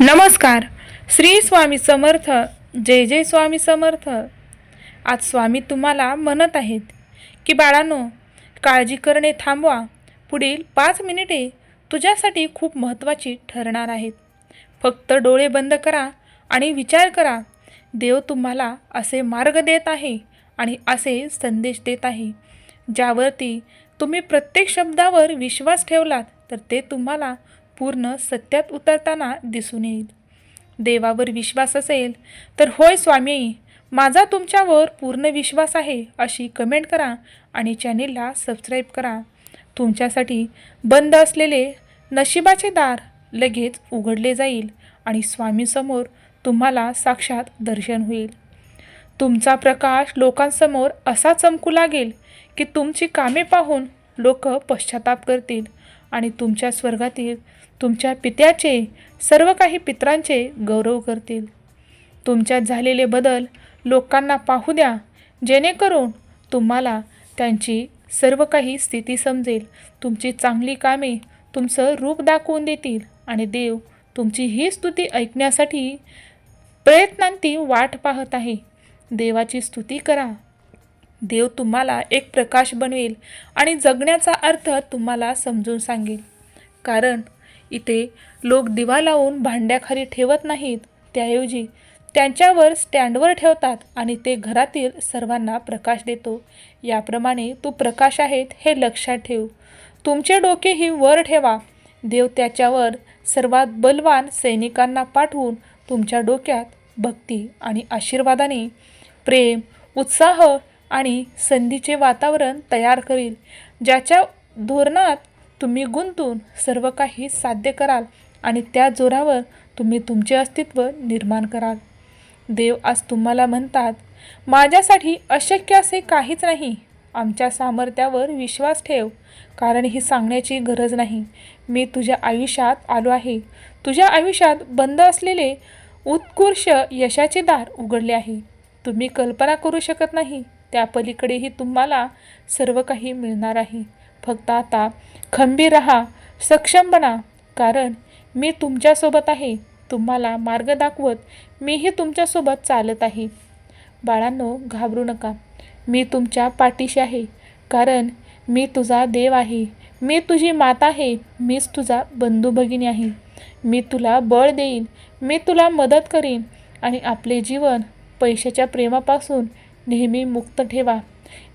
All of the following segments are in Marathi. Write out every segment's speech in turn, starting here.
नमस्कार. श्री स्वामी समर्थ जय जय स्वामी समर्थ. आज स्वामी तुम्हाला म्हणत आहेत की बाळांनो काळजी करणे थांबवा. पुढील पाच मिनिटे तुझ्यासाठी खूप महत्त्वाची ठरणार आहेत. फक्त डोळे बंद करा आणि विचार करा. देव तुम्हाला असे मार्ग देत आहे आणि असे संदेश देत आहे. ज्यावरती तुम्ही प्रत्येक शब्दावर विश्वास ठेवलात तर ते तुम्हाला पूर्ण सत्यात उतरताना दिसून येईल. देवावर विश्वास असेल तर होय स्वामी माझा तुमच्यावर पूर्ण विश्वास आहे अशी कमेंट करा आणि चॅनेलला सबस्क्राईब करा. तुमच्यासाठी बंद असलेले नशिबाचे दार लगेच उघडले जाईल आणि स्वामीसमोर तुम्हाला साक्षात दर्शन होईल. तुमचा प्रकाश लोकांसमोर असा चमकू लागेल की तुमची कामे पाहून लोक पश्चाताप करतील. आणि तुमच्या स्वर्गातील तुमच्या पित्याचे सर्व काही पित्रांचे गौरव करतील. तुमच्यात झालेले बदल लोकांना पाहू द्या. जेणेकरून तुम्हाला त्यांची सर्व काही स्थिती समजेल. तुमची चांगली कामे तुमचं रूप दाखवून देतील आणि देव तुमची ही स्तुती ऐकण्यासाठी प्रयत्नांती वाट पाहत आहे. देवाची स्तुती करा. देव तुम्हाला एक प्रकाश बनवेल आणि जगण्याचा अर्थ तुम्हाला समजून सांगेल. कारण इथे लोक दिवा लावून भांड्याखाली ठेवत नाहीत त्याऐवजी त्यांच्यावर स्टँडवर ठेवतात आणि ते घरातील सर्वांना प्रकाश देतो. याप्रमाणे तू प्रकाश आहेत हे लक्षात ठेव. तुमचे डोकेही वर ठेवा. देव त्याच्यावर सर्वात बलवान सैनिकांना पाठवून तुमच्या डोक्यात भक्ती आणि आशीर्वादाने प्रेम उत्साह आणि संधीचे वातावरण तयार करील ज्याच्या धोरणात तुम्ही गुंतून सर्व काही साध्य कराल आणि त्या जोरावर तुम्ही तुमचे अस्तित्व निर्माण कराल. देव आज तुम्हाला म्हणतात माझ्यासाठी अशक्य असे काहीच नाही. आमच्या सामर्थ्यावर विश्वास ठेव कारण ही सांगण्याची गरज नाही. मी तुझ्या आयुष्यात आलो आहे. तुझ्या आयुष्यात बंद असलेले उत्कृष्ट यशाचे दार उघडले आहे. तुम्ही कल्पना करू शकत नाही. त्या पलीकडेही तुम्हाला सर्व काही मिळणार आहे. फक्त आता खंबीर राहा सक्षम बना कारण मी तुमच्यासोबत आहे. तुम्हाला मार्ग दाखवत मीही तुमच्यासोबत चालत आहे. बाळांनो घाबरू नका. मी तुमच्या पाठीशी आहे. कारण मी तुझा देव आहे. मी तुझी माता आहे. मीच तुझा बंधू भगिनी आहे. मी तुला बळ देईन. मी तुला मदत करीन. आणि आपले जीवन पैशाच्या प्रेमापासून नेहमी मुक्त ठेवा.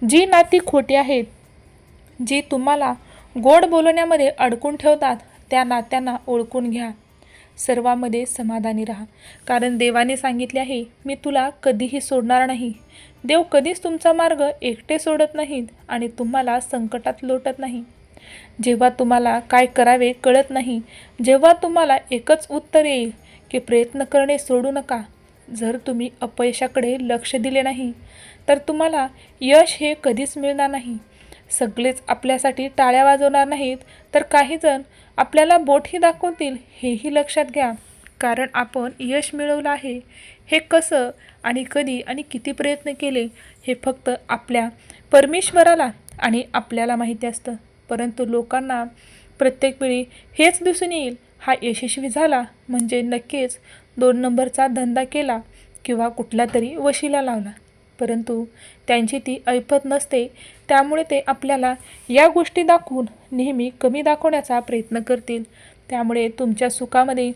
जी नाती खोटी आहेत जी तुम्हाला गोड बोलण्यामध्ये अडकून ठेवतात त्या नात्यांना ओळखून घ्या. सर्वामध्ये समाधानी राहा. कारण देवाने सांगितले आहे मी तुला कधीही सोडणार नाही. देव कधीच तुमचा मार्ग एकटे सोडत नाहीत आणि तुम्हाला संकटात लोटत नाही. जेव्हा तुम्हाला काय करावे कळत नाही जेव्हा तुम्हाला एकच उत्तर येईल की प्रयत्न करणे सोडू नका. जर तुम्ही अपयशाकडे लक्ष दिले नाही तर तुम्हाला यश हे कधीच मिळणार नाही. सगळेच आपल्यासाठी टाळ्या वाजवणार नाहीत तर काहीजण आपल्याला बोटही दाखवतील हेही लक्षात घ्या. कारण आपण यश मिळवलं आहे हे कसं आणि कधी आणि किती प्रयत्न केले हे फक्त आपल्या परमेश्वराला आणि आपल्याला माहिती असतं. परंतु लोकांना प्रत्येक वेळी हेच दिसून येईल हा यशस्वी झाला म्हणजे नक्कीच दोन नंबरचा धंदा केला किंवा कुठला तरी वशिला लावला. परंतु त्यांची ती ऐपत नसते त्यामुळे ते आपल्याला या गोष्टी दाखवून नेहमी कमी दाखवण्याचा प्रयत्न करतील. त्यामुळे तुमच्या सुखामध्ये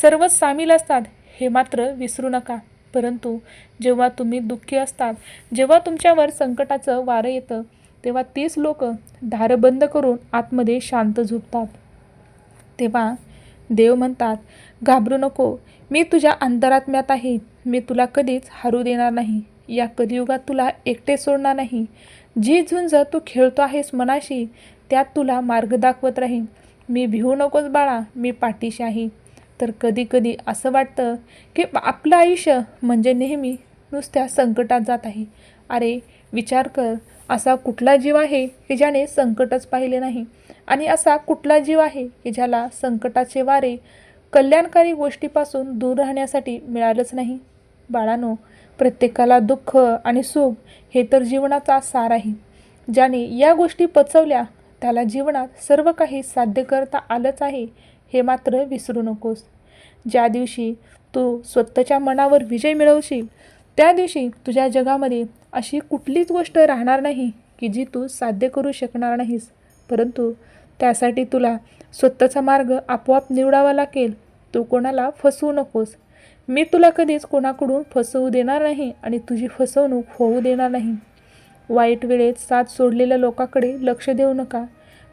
सर्वच सामील असतात हे मात्र विसरू नका. परंतु जेव्हा तुम्ही दुःखी असतात जेव्हा तुमच्यावर संकटाचं वारं येतं तेव्हा तीच लोक दारं बंद करून आतमध्ये शांत झोपतात. तेव्हा देव म्हणतात घाबरू नको. मी तुझ्या अंतरात्म्यात आहे. मी तुला कधीच हरू देणार नाही. या कलियुगात तुला एकटे सोडणार नाही. जी झुंज तू खेळतो आहेस मनाशी त्यात तुला मार्ग दाखवत राहीन. मी भिवू नकोस बाळा. मी पाठीशी आहे. तर कधी कधी असं वाटतं की आपलं आयुष्य म्हणजे नेहमी नुसत्या संकटात जात आहे. अरे विचार कर. असा कुठला जीव आहे की ज्याने संकटच पाहिले नाही? आणि असा कुठला जीव आहे की ज्याला संकटाचे वारे कल्याणकारी गोष्टीपासून दूर राहण्यासाठी मिळालंच नाही? बाळानो प्रत्येकाला दुःख आणि सुख हे तर जीवनाचा सार आहे. ज्याने या गोष्टी पचवल्या त्याला जीवनात सर्व काही साध्य करता आलंच आहे हे मात्र विसरू नकोस. ज्या दिवशी तू स्वतःच्या मनावर विजय मिळवशील त्या दिवशी तुझ्या जगामध्ये अशी कुठलीच गोष्ट राहणार नाही की जी तू साध्य करू शकणार नाहीस. परंतु त्यासाठी तुला स्वतःचा मार्ग आपोआप निवडावा लागेल. तू कोणाला फसवू नकोस. मी तुला कधीच कोणाकडून फसवू देणार नाही आणि तुझी फसवणूक होऊ देणार नाही. वाईट वेळेत साथ सोडलेल्या लोकांकडे लक्ष देऊ नका.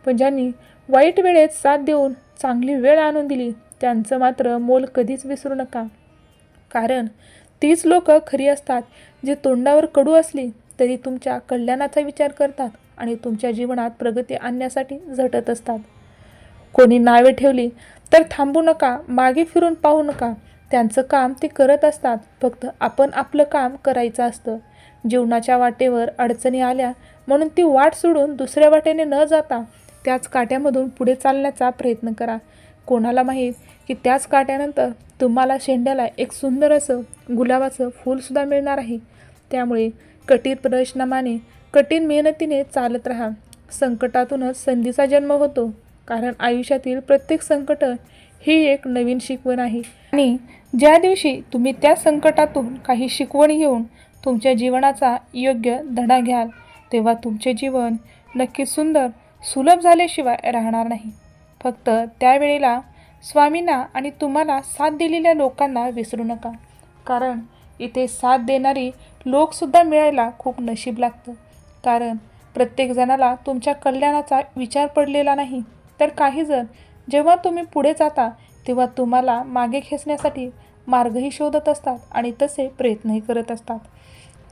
पण ज्यांनी वाईट वेळेत साथ देऊन चांगली वेळ आणून दिली त्यांचं मात्र मोल कधीच विसरू नका. कारण तीच लोक खरी असतात जी तोंडावर कडू असली तरी तुमच्या कल्याणाचा विचार करतात. आणि तुमच्या जीवनात प्रगती आणण्यासाठी झटत असतात. कोणी नावे ठेवली तर थांबू नका मागे फिरून पाहू नका. त्यांचं काम ते करत असतात फक्त आपण आपलं काम करायचं असतं. जीवनाच्या वाटेवर अडचणी आल्या म्हणून ती वाट सोडून दुसऱ्या वाटेने न जाता त्याच काट्यामधून पुढे चालण्याचा प्रयत्न करा. कोणाला माहीत की त्याच काट्यानंतर तुम्हाला शेंड्याला एक सुंदर असं गुलाबाचं फूलसुद्धा मिळणार आहे. त्यामुळे कठीण परिश्रमाने कठीण मेहनतीने चालत राहा. संकटातूनच संधीचा जन्म होतो. कारण आयुष्यातील प्रत्येक संकट ही एक नवीन शिकवण आहे. आणि ज्या दिवशी तुम्ही त्या संकटातून काही शिकवण घेऊन तुमच्या जीवनाचा योग्य धडा घ्याल तेव्हा तुमचे जीवन नक्की सुंदर सुलभ झाल्याशिवाय राहणार नाही. फक्त त्यावेळेला स्वामींना आणि तुम्हाला साथ दिलेल्या लोकांना विसरू नका. कारण इथे साथ देणारी लोकसुद्धा मिळायला खूप नशीब लागतं. कारण प्रत्येक जणाला तुमच्या कल्याणाचा विचार पडलेला नाही. तर काही जण जेव्हा तुम्ही पुढे जाता तेव्हा तुम्हाला मागे खेचण्यासाठी मार्गही शोधत असतात आणि तसे प्रयत्नही करत असतात.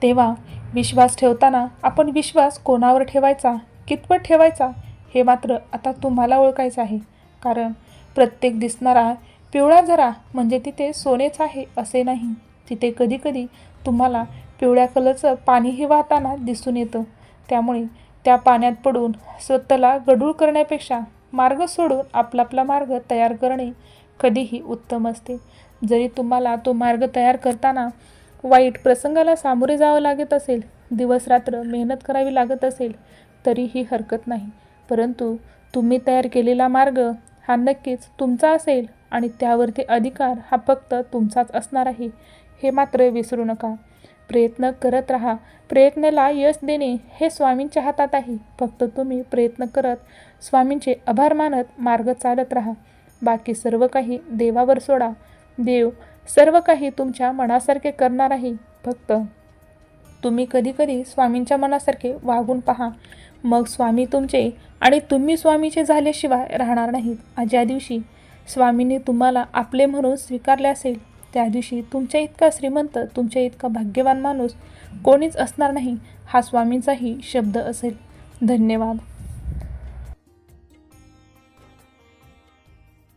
तेव्हा विश्वास ठेवताना आपण विश्वास कोणावर ठेवायचा कितपत ठेवायचा हे मात्र आता तुम्हाला ओळखायचं आहे. कारण प्रत्येक दिसणारा पिवळा झरा म्हणजे तिथे सोनेच आहे असे नाही. तिथे कधीकधी तुम्हाला पिवळ्या कलरचं पाणीही वाहताना दिसून येतं. त्यामुळे त्या पाण्यात पडून स्वतःला गढूळ करण्यापेक्षा मार्ग सोडून आपला आपला मार्ग तयार करणे कधीही उत्तम असते. जरी तुम्हाला तो मार्ग तयार करताना वाईट प्रसंगाला सामोरे जावं लागत असेल दिवसरात्र मेहनत करावी लागत असेल तरीही हरकत नाही. परंतु तुम्ही तयार केलेला मार्ग हा नक्कीच तुमचा असेल आणि त्यावरती अधिकार हा फक्त तुमचाच असणार आहे हे मात्र विसरू नका. प्रयत्न करत राहा. प्रयत्नाला यश देणे हे स्वामींच्या हातात आहे. फक्त तुम्ही प्रयत्न करत स्वामींचे आभार मानत मार्ग चालत राहा. बाकी सर्व काही देवावर सोडा. देव सर्व काही तुमच्या मनासारखे करणार आहे. फक्त तुम्ही कधीकधी स्वामींच्या मनासारखे वागून पहा. मग स्वामी तुमचे आणि तुम्ही स्वामीचे झाल्याशिवाय राहणार नाहीत. ज्या दिवशी स्वामींनी तुम्हाला आपले म्हणून स्वीकारले असेल. त्या दिवशी तुमच्या इतका श्रीमंत तुमच्या इतका भाग्यवान माणूस कोणीच असणार नाही हा स्वामींचाही शब्द असेल. धन्यवाद.